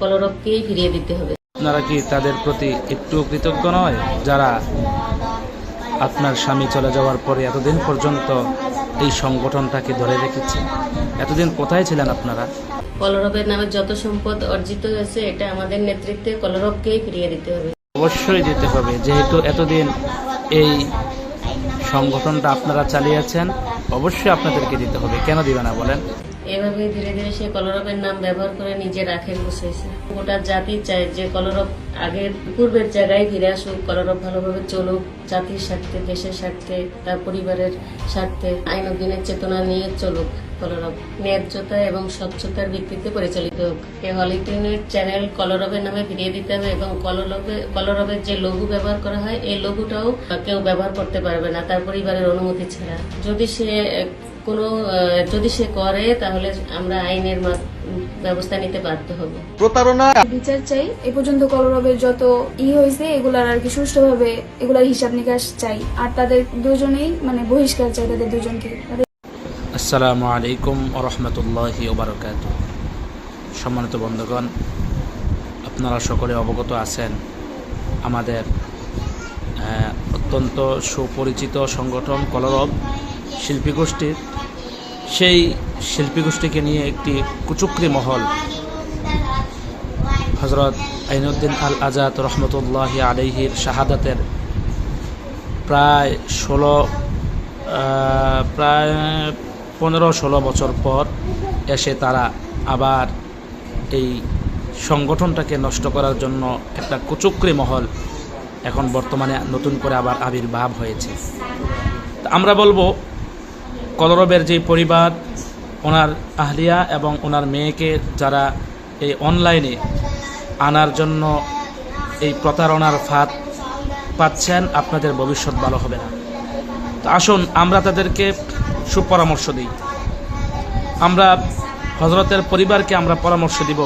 কলরবকেই ফিরিয়ে দিতে হবে। আপনারা কি তাদের প্রতি একটু কৃতজ্ঞ নয়? যারা আপনার স্বামী চলে যাওয়ার পরে এতদিন পর্যন্ত এই সংগঠনটাকে ধরে রেখেছে? এতদিন কোথায় ছিলেন আপনারা? কলরবের নামে যত সম্পদ অর্জিত হয়েছে এটা আমাদের নেতৃত্বে কলরবকেই ফিরিয়ে দিতে হবে। অবশ্যই দিতে হবে। যেহেতু এতদিন এই সংগঠনটা আপনারা চালিয়েছেন অবশ্যই আপনাদেরকে দিতে হবে। কেন দিবে না বলেন? এভাবে ধীরে ধীরে সেই কলরবের নাম ব্যবহার করে নিজে রাখে বসেছে গোটা জাতি চায় যে কলরব আগের পূর্বের জায়গায় ফিরে আসুক, কলরব ভালোভাবে চলুক, জাতির স্বার্থে, দেশের স্বার্থে, তার পরিবারের স্বার্থে, আইন অধীনের চেতনা নিয়ে চলুক। কলরব। ন্যায্যতা এবং স্বচ্ছতার ভিত্তিতে পরিচালিত হোক। এই হলিটিউনের চ্যানেল কলরবের নামে ফিরিয়ে দিতে হবে এবং কলরবে কলরবের যে লঘু ব্যবহার করা হয় এই লঘুটাও কেউ ব্যবহার করতে পারবে না তার পরিবারের অনুমতি ছাড়া। যদি সে কোনো আহ, যদি সে করে তাহলে আমরা আইনের মা- ব্যবস্থা নিতে বাধ্য হব। প্রতারণা বিচার চাই। এ পর্যন্ত কলরবের যত ই হয়েছে এগুলার আর কি সুষ্ঠুভাবে এগুলার হিসাব নিকাশ চাই। আর তাদের দুজনেই মানে বহিষ্কার চাই তাদের দুজনকে। আসসালামু আলাইকুম রহমতুল্লাহি ওবরকাত সম্মানিত বন্ধুগণ, আপনারা সকলে অবগত আছেন, আমাদের অত্যন্ত সুপরিচিত সংগঠন কলরব শিল্পী গোষ্ঠীর সেই শিল্পী গোষ্ঠীকে নিয়ে একটি কুচুকরি মহল হজরত আইনুদ্দিন আল আজাদ রহমতুল্লাহি আলহির শাহাদাতের প্রায় ষোলো প্রায় পনেরো ষোলো বছর পর এসে তারা আবার এই সংগঠনটাকে নষ্ট করার জন্য একটা কুচুকরি মহল এখন বর্তমানে নতুন করে আবার আবির্ভাব হয়েছে। আমরা বলব, কলরবের যে পরিবার, ওনার আহলিয়া এবং ওনার মেয়েকে যারা এই অনলাইনে আনার জন্য এই প্রতারণার ফাঁদ পাচ্ছেন, আপনাদের ভবিষ্যৎ ভালো হবে না। তো আসুন, আমরা তাদেরকে সুপরামর্শ দিই। আমরা হজরতের পরিবারকে আমরা পরামর্শ দিব।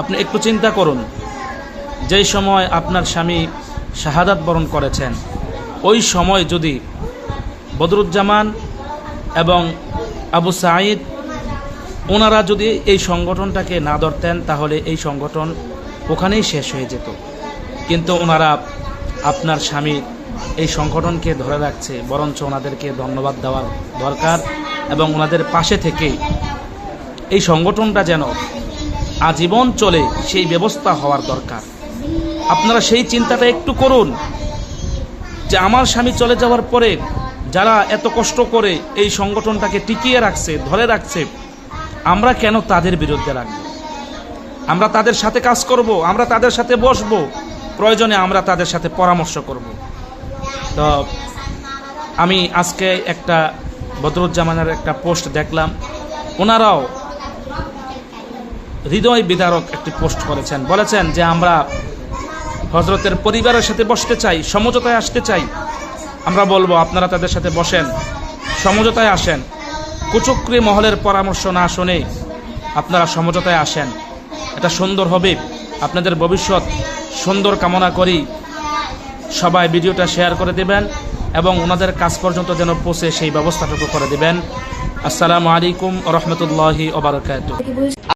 আপনি একটু চিন্তা করুন, যেই সময় আপনার স্বামী শাহাদাত বরণ করেছেন, ওই সময় যদি বদরুজ্জামান এবং আবু সাঈদ, ওনারা যদি এই সংগঠনটাকে না ধরতেন, তাহলে এই সংগঠন ওখানেই শেষ হয়ে যেত। কিন্তু ওনারা আপনার স্বামী এই সংগঠনকে ধরে রাখছে, বরঞ্চ ওনাদেরকে ধন্যবাদ দেওয়ার দরকার এবং ওনাদের পাশে থেকে এই সংগঠনটা যেন আজীবন চলে, সেই ব্যবস্থা হওয়ার দরকার। আপনারা সেই চিন্তাটা একটু করুন যে আমার স্বামী চলে যাওয়ার পরে যারা এত কষ্ট করে এই সংগঠনটাকে টিকিয়ে রাখছে, ধরে রাখছে, আমরা কেন তাদের বিরুদ্ধে রাখব? আমরা তাদের সাথে কাজ করব, আমরা তাদের সাথে বসবো, প্রয়োজনে আমরা তাদের সাথে পরামর্শ করব। তো আমি আজকে একটা বদরুজ্জামানের একটা পোস্ট দেখলাম। ওনারাও হৃদয় বিদারক একটি পোস্ট করেছেন। বলেছেন যে আমরা হজরতের পরিবারের সাথে বসতে চাই, সমঝোতায় আসতে চাই। আমরা বলব, আপনারা তাদের সাথে বসেন, সমঝোতায় আসেন। কুচক্রি মহলের পরামর্শ না শুনে আপনারা সমঝোতায় আসেন। এটা সুন্দর হবে। আপনাদের ভবিষ্যৎ সুন্দর কামনা করি। সবাই ভিডিওটা শেয়ার করে দেবেন এবং ওনাদের কাজ পর্যন্ত যেন পৌঁছে সেই ব্যবস্থাটুকু করে দেবেন। আসসালামু আলাইকুম রহমতুল্লাহি ওবরাকাত